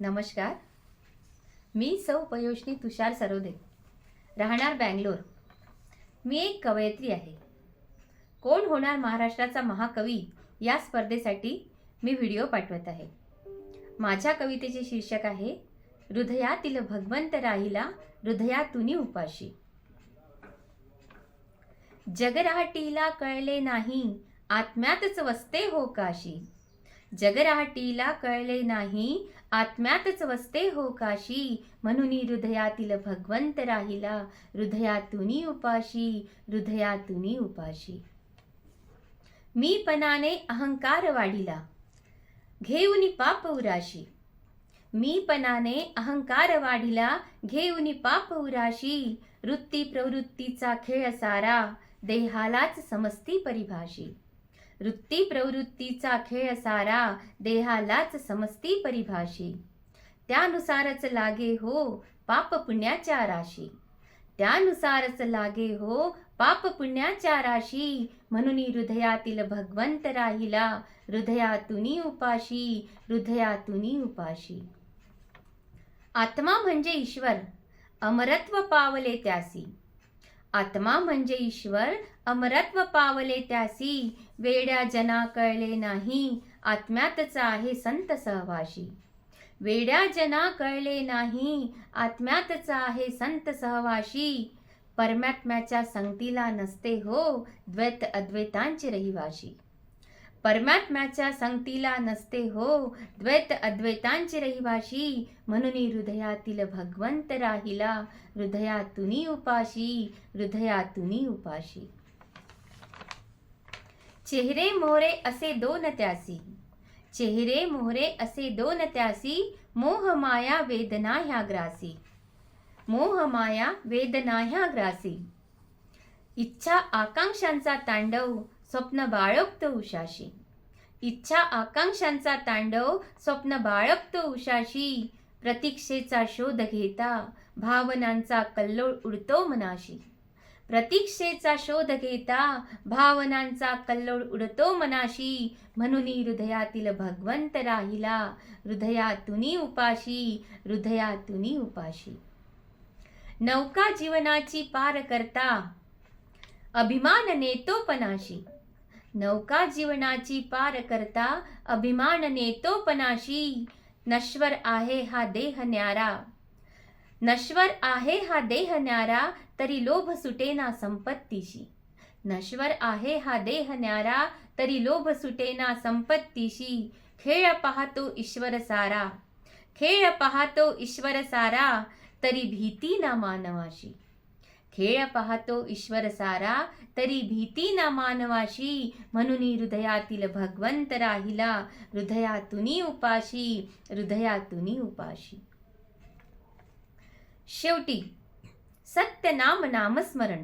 नमस्कार. मी सौ पयोषणी तुषार सरोदे. राहणार बँगलोर. मी एक कवयित्री आहे. कोण होणार महाराष्ट्राचा महाकवी या स्पर्धेसाठी मी व्हिडिओ पाठवत आहे. माझ्या कवितेचे शीर्षक आहे हृदयातील भगवंत राहिला हृदयातुनी उपाशी. जगराहटीला कळले नाही आत्म्यातच वसते हो काशी. जगराहटीला कळले नाही आत्म्यातच वसते हो काशी. म्हणून हृदयातील भगवंत राहिला. हृदयातुनी उपाशी हृदयातुनी उपाशी. मी पणाने अहंकार वाढिला. घेऊनी पाप उराशी. मी पणाने अहंकार वाढिला. घेऊनी पाप उराशी. वृत्ती प्रवृत्तीचा खेळ सारा. देहालाच समस्ती परिभाषी. वृत्ती प्रवृत्तीचा खेळ सारा देहालाच समस्ती परिभाषी. त्यानुसारच लागे हो पाप पुण्याच्या राशी. त्यानुसारच लागे हो पाप पुण्याच्या राशी. म्हणून हृदयातील भगवंत राहिला हृदयातुनी उपाशी हृदयातुनी उपाशी. आत्मा म्हणजे ईश्वर अमरत्व पावले त्यासी. आत्मा म्हणजे ईश्वर अमरत्व पावले त्यासी वेड्या जना कळले नाही आत्म्यातच आहे संत सहवाशी वेड्या जना कळले नाही आत्म्यातच आहे संत सहवाशी परमात्म्याच्या संगतीला नसते हो द्वैत अद्वैतांचे रहिवाशी परमात्म्याच्या संगतीला नसते हो. द्वैत अद्वैतांचे रहिवाशी म्हणून हृदयातील भगवंत राहिला. हृदयातुनी उपाशी हृदयातुनी उपाशी. चेहरे मोहरे असे दोन त्यासी. चेहरे मोहरे असे दोन त्यासी मोह माया वेदना ह्या ग्रासी. मोह माया वेदना ह्या ग्रासी. इच्छा आकांक्षांचा तांडव स्वप्न बाळगतो उषाशी. इच्छा आकांक्षांचा तांडव स्वप्न बाळगतो उषाशी. प्रतीक्षेचा शोध घेता भावनांचा कल्लोळ उडतो मनाशी. प्रतीक्षेचा शोध घेता भावनांचा कल्लोळ उडतो मनाशी. म्हणून हृदयातील भगवंत राहिला हृदयातुनी उपाशी हृदयातुनी उपाशी. नौका जीवनाची पार करता अभिमान नेतोपनाशी नौका जीवनाची पार करता अभिमान नेतोपनाशी. नश्वर आहे हा देह न्यारा. नश्वर आहे हा देह न्यारा तरी लोभ सुटेना संपत्तीशी. नश्वर आहे हा देह न्यारा तरी लोभ सुटेना संपत्तीशी. खेळ पाहतो ईश्वर सारा. खेळ पाहतो ईश्वर सारा तरी भीती ना मानवाशी. खेळ पाहतो ईश्वर सारा तरी भीती ना मानवाशी म्हणून हृदयातील भगवंत राहिला. हृदयातुनी उपाशी हृदयातुनी उपाशी. शेवटी सत्य नाम नामस्मरण.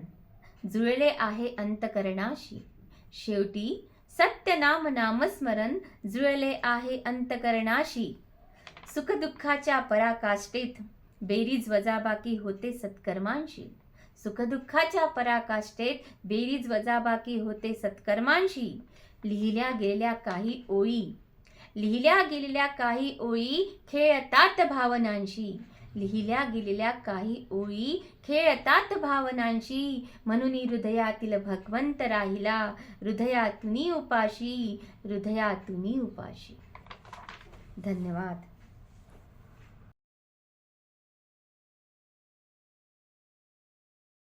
जुळले आहे अंतकरणाशी. शेवटी सत्य नाम नामस्मरण जुळले आहे अंतकरणाशी. सुखदुःखाच्या पराकाष्ठेत बेरीज वजाबाकी होते सत्कर्मांशी. सुखदुःखाच्या पराकाष्ठेत बेरीज वजाबाकी होते सत्कर्मांशी. लिहिल्या गेलेल्या काही ओळी. लिहिल्या गेलेल्या काही ओळी खेळतात भावनांशी. लिहिल्या गेलेल्या काही ओळी खेळतात भावनांशी. म्हणून हृदयातील भगवंत राहिला. हृदयातुनी उपाशी. हृदयातुनी उपाशी. धन्यवाद.